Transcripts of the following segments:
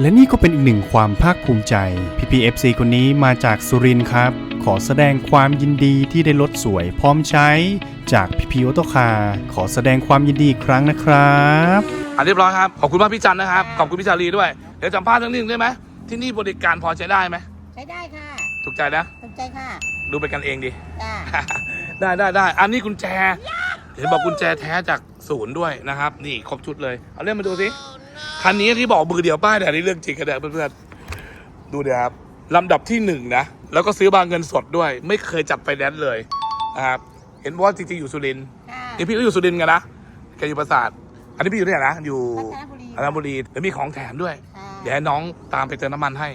และนี่ก็เป็นอีกหนึ่งความภาคภูมิใจ PPFC คนนี้มาจากสุรินทร์ครับ ขอแสดงความยินดีที่ได้รถสวยพร้อมใช้จากพีพีออโตคาขอแสดงความยินดีอีกครั้งนะครับอะเรียบร้อยครับ ขอบคุณมากพี่จันนะครับ ขอบคุณพี่ชาลีด้วย เดี๋ยวสัมภาษณ์เรื่องนี้ได้ไหมที่นี่บริการพอใช้ได้ไหมใช้ได้ค่ะ ถูกใจนะถูกใจค่ะดูเป็นกันเองดี จ้า ได้ได้ได้ อันนี้กุญแจ เห็นบอกกุญแจแท้จาก ศูนย์ด้วยนะครับ นี่ครบชุดเลย เอาเล่นมาดูสิคันนี้ที่บอกมือเดียวป้ายแต่นี่เรื่องจริงกันเด้อเพื่อนๆดูเดี๋ยวครับลำดับที่หนึ่งนะแล้วก็ซื้อบางเงินสดด้วย ไม่เคยจัดไฟแนนซ์เลยนะครับเห็นบอกว่าจริงๆอยู่สุรินทร์ค่ะนี่พี่ก็อยู่สุรินทร์กันนะแกอยู่ปราสาทอันนี้พี่อยู่ที่ไหนนะอยู่รัตนบุรีรัตนบุรีแล้วมีของแถมด้วยค่ะเดี๋ยวให้น้องตามไปเติมน้ำมันให้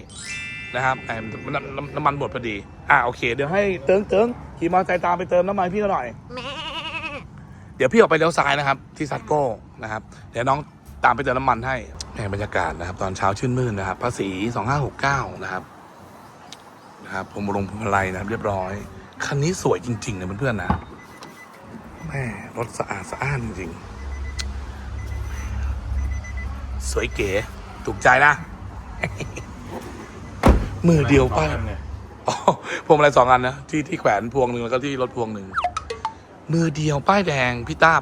นะครับแต่น้ำน้ำน้ำมันหมดพอดี อ่าโอเค เดี๋ยวให้เติงเติงขี่มอเตอร์ไซค์ตามไปเติมน้ำมันพี่หน่อย เดี๋ยวพี่ออกไปเลี้ยวซ้ายนะครับ ที่ซัตโก้นะครับ เดี๋ยวน้องตามไปเติมน้ำมันให้แหมบรรยากาศนะครับ ตอนเช้าชื่นมื่นนะครับภาษี2569 นะครับนะครับพวงมาลงพวงมาลัยนะครับ เรียบร้อย คันนี้สวยจริง ๆ นะเพื่อนๆนะแม่รถสะอาดสะอ้านจริงๆ สวยเก๋ถูกใจนะ มือเดียวป้ายอ๋อพวงมาลัยสองอันนะที่ที่แขวนพวงหนึ่งแล้วก็ที่รถพวงหนึ่ง มือเดียวป้ายแดงพี่ตาบ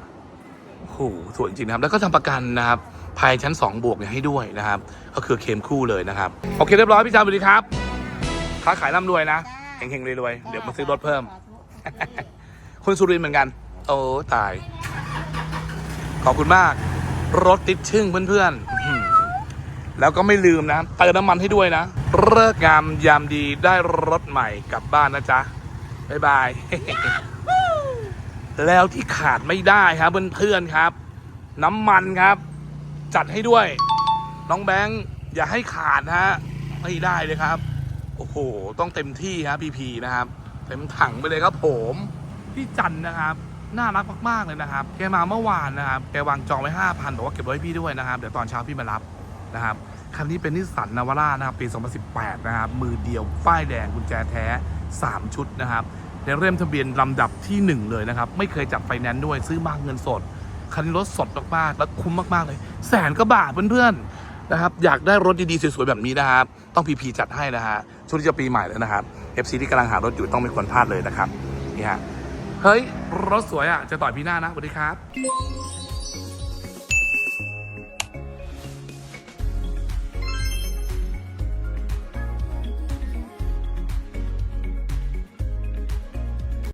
โอ้โหสวยจริงนะครับ แล้วก็ทำประกันนะครับภายชั้น 2 บวกเนี่ยให้ด้วยนะครับ ก็คือเคมคู่เลยนะครับ โอเคเรียบร้อยพี่จามสวัสดีครับค้าขายร่ำรวยนะเฮงๆรวยๆเดี๋ยวมาซื้อรถเพิ่ม คนสุรินเหมือนกัน โอ้ตาย ขอบคุณมาก รถติดชึ่งเพื่อนๆ แล้วก็ไม่ลืมนะเติมน้ำมันให้ด้วยนะเลิกงามยามดีได้รถใหม่กลับบ้านนะจ๊ะ บ๊ายบาย แล้วที่ขาดไม่ได้ครับเพื่อนๆครับ น้ำมันครับ จัดให้ด้วย น้องแบงค์อย่าให้ขาดฮะไม่ได้เลยครับ โอ้โห ต้องเต็มที่ครับพีพีนะครับ เต็มถังไปเลยครับผมพี่จันนะครับน่ารักมากๆเลยนะครับ แกมาเมื่อวานนะครับ แกวางจองไว้ห้าพันบอกว่าเก็บไว้ให้พี่ด้วยนะครับ เดี๋ยวตอนเช้าพี่มารับนะครับ คันนี้เป็นนิสสันนาวาร่านะครับ ปี 2018 นะครับ มือเดียว ป้ายแดงกุญแจแท้ 3 ชุดนะครับ ในเริ่มทะเบียนลำดับทีหนึ่1 เลยนะครับ ไม่เคยจับไฟแนนซ์ด้วยซื้อมาเงินสด คันนี้รถสดมากๆ แล้วคุ้มมากๆเลย แสนก็บาทเพื่อนๆนะครับ อยากได้รถดีๆ สวยๆ แบบนี้นะครับ ต้องพีพีจัดให้นะฮะช่วงที่จะปีใหม่แล้วนะครับ FC ที่กำลังหารถอยู่ต้องไม่ควรพลาดเลยนะครับนี่ฮะเฮ้ยรถสวยอะจะต่อยพี่หน้านะสวัสดีครับ